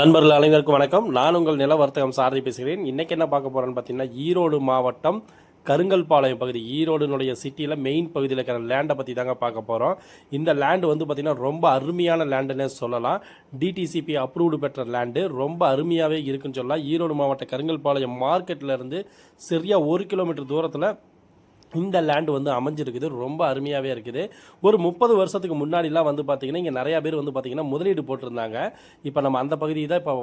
நண்பர்கள் அனைவருக்கும் வணக்கம். நான் உங்கள் நில வர்த்தகம் சாரதி பேசுகிறேன். இன்றைக்கி என்ன பார்க்க போகிறேன்னு பார்த்தீங்கன்னா ஈரோடு மாவட்டம் கருங்கல்பாளையம் பகுதி ஈரோடுனுடைய சிட்டியில் மெயின் பகுதியில் இருக்கிற லேண்டை பற்றி தாங்க பார்க்க போகிறோம் இந்த லேண்டு வந்து பார்த்திங்கன்னா ரொம்ப அருமையான லேண்டுன்னே சொல்லலாம். டிடிசிபி அப்ரூவ்டு பெற்ற லேண்டு ரொம்ப அருமையாகவே இருக்குன்னு சொல்லலாம். ஈரோடு மாவட்ட கருங்கல்பாளையம் மார்க்கெட்டில் இருந்து சரியாக ஒரு கிலோமீட்டர் தூரத்தில் இந்த லேண்டு வந்து அமைஞ்சிருக்குது ரொம்ப அருமையாகவே இருக்குது. ஒரு முப்பது வருஷத்துக்கு முன்னாடிலாம் வந்து பார்த்திங்கன்னா இங்கே நிறையா பேர் வந்து பார்த்திங்கன்னா முதலீடு போட்டிருந்தாங்க. இப்போ நம்ம அந்த பகுதி தான் இப்போ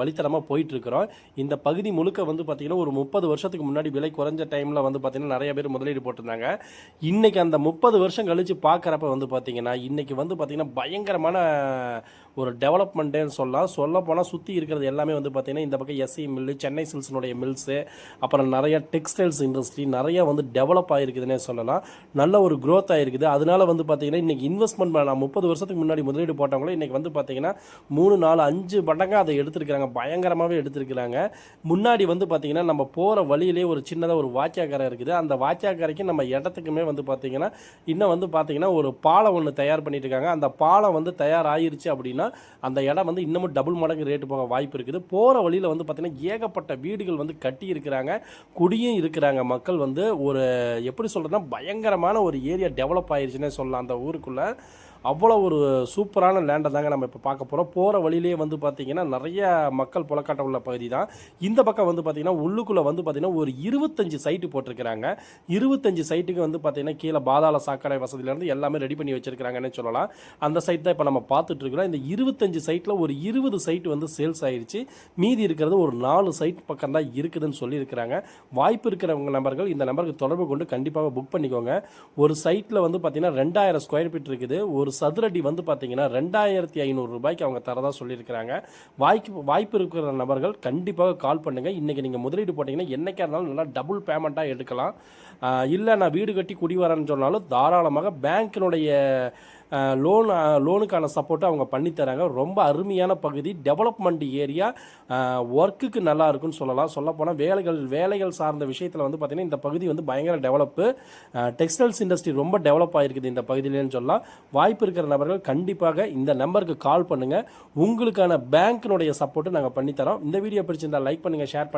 வழித்தடமாக போயிட்டுருக்குறோம். இந்த பகுதி முழுக்க வந்து பார்த்திங்கன்னா ஒரு முப்பது வருஷத்துக்கு முன்னாடி விலை குறைஞ்ச டைமில் வந்து பார்த்திங்கன்னா நிறைய பேர் முதலீடு போட்டிருந்தாங்க. இன்றைக்கி அந்த முப்பது வருஷம் கழித்து பார்க்குறப்ப வந்து பார்த்திங்கன்னா இன்றைக்கி வந்து பார்த்திங்கன்னா பயங்கரமான ஒரு டெவலப்மெண்ட்டுன்னு சொல்லலாம் சொல்ல போனால் சுற்றி இருக்கிறது எல்லாமே வந்து பார்த்திங்கன்னா இந்த பக்கம் எஸ்சி மில்லு சென்னை சில்ஸினுடைய மில்ஸு அப்புறம் நிறைய டெக்ஸ்டைல்ஸ் இண்டஸ்ட்ரி நிறைய வந்து டெவலப் ஆகிருக்குதுன்னே சொல்லலாம். நல்ல ஒரு க்ரோத் ஆகிருக்குது அதனால வந்து பார்த்திங்கன்னா இன்றைக்கி இன்வெஸ்ட்மெண்ட் நான் முப்பது வருஷத்துக்கு முன்னாடி முதலீடு போட்டவங்களும் இன்றைக்கி வந்து பார்த்திங்கன்னா மூணு நாலு அஞ்சு மடங்காக அதை எடுத்திருக்கிறாங்க. பயங்கரமாகவே எடுத்திருக்கிறாங்க. முன்னாடி வந்து பார்த்திங்கன்னா நம்ம போகிற வழியிலே ஒரு சின்னதாக ஒரு வாக்கியாக்கரை இருக்குது. அந்த வாக்கியாக்கரைக்கு நம்ம இடத்துக்குமே வந்து பார்த்திங்கன்னா இன்னும் வந்து பார்த்திங்கன்னா ஒரு பாலம் ஒன்று தயார் பண்ணிட்டு இருக்காங்க. அந்த பாலம் வந்து தயார் ஆயிருச்சு அப்படின்னா அந்த இடம் வந்து இன்னமும் டபுள் மடங்கு ரேட்டு போக வாய்ப்பு இருக்குது. போகிற வழியில் வந்து பார்த்திங்கன்னா ஏகப்பட்ட வீடுகள் வந்து கட்டி இருக்கிறாங்க குடியும் இருக்கிறாங்க. மக்கள் வந்து ஒரு எப்படி சொல்கிறதுனா பயங்கரமான ஒரு ஏரியா டெவலப் ஆயிடுச்சுன்னே சொல்லலாம் அந்த ஊருக்குள்ளே. அவ்வளோ ஒரு சூப்பரான லேண்டை தாங்க நம்ம இப்போ பார்க்க போகிறோம் போகிற வழியிலே வந்து பார்த்திங்கன்னா நிறைய மக்கள் புலக்காட்ட உள்ள பகுதி தான். இந்த பக்கம் வந்து பார்த்திங்கன்னா உள்ளுக்குள்ளே வந்து பார்த்திங்கன்னா ஒரு இருபத்தஞ்சு சைட்டு போட்டிருக்கிறாங்க. இருபத்தஞ்சு சைட்டுக்கு வந்து பார்த்திங்கன்னா கீழே பாதாள சாக்கடை வசதியிலேருந்து எல்லாமே ரெடி பண்ணி வச்சுருக்கிறாங்கன்னு சொல்லலாம். அந்த சைட் தான் இப்போ நம்ம பார்த்துட்ருக்குறோம் இந்த இருபத்தஞ்சு சைட்டில் ஒரு இருபது சைட் வந்து சேல்ஸ் ஆயிருச்சு. மீதி இருக்கிறது ஒரு நாலு சைட் பக்கம் தான் இருக்குதுன்னு சொல்லியிருக்கிறாங்க. வாய்ப்பு இருக்கிறவங்க நபர்கள் இந்த நம்பருக்கு தொடர்பு கொண்டு கண்டிப்பாக புக் பண்ணிக்கோங்க. ஒரு சைட்டில் வந்து பார்த்திங்கன்னா ரெண்டாயிரம் ஸ்கொயர் ஃபீட் இருக்குது. ஒரு சதுரடி வந்து பார்த்தீங்கன்னா ரெண்டாயிரத்தி ஐநூறு ரூபாய்க்கு அவங்க தரதான் சொல்லியிருக்கிறாங்க. வாய்ப்பு வாய்ப்பு இருக்கிற நபர்கள் கண்டிப்பாக கால் பண்ணுங்கள் இன்றைக்கி நீங்கள் முதலீடு போட்டிங்கன்னா என்னைக்கா இருந்தாலும் நல்லா டபுள் பேமெண்ட்டாக எடுக்கலாம். இல்லை நான் வீடு கட்டி குடி வரேன்னு சொன்னாலும் தாராளமாக பேங்க்கினுடைய லோன் லோனுக்கான சப்போர்ட்டை அவங்க பண்ணித்தராங்க ரொம்ப அருமையான பகுதி. டெவலப்மெண்ட் ஏரியா ஒர்க்குக்கு நல்லா இருக்குன்னு சொல்லலாம். சொல்லப்போனால் வேலைகள் வேலைகள் சார்ந்த விஷயத்தில் வந்து பார்த்திங்கன்னா இந்த பகுதி வந்து பயங்கர டெவலப்பு டெக்ஸ்டைல்ஸ் இண்டஸ்ட்ரி ரொம்ப டெவலப் ஆகிருக்குது இந்த பகுதியிலேன்னு சொல்லலாம். வாய்ப்பு இருக்கிற நபர்கள் கண்டிப்பாக இந்த நம்பருக்கு கால் பண்ணுங்கள் உங்களுக்கான பேங்க்கினுடைய சப்போர்ட்டு நாங்கள் பண்ணித்தரோம் இந்த வீடியோ பிடிச்சிருந்தால் லைக் பண்ணுங்கள் ஷேர் பண்ணுங்கள்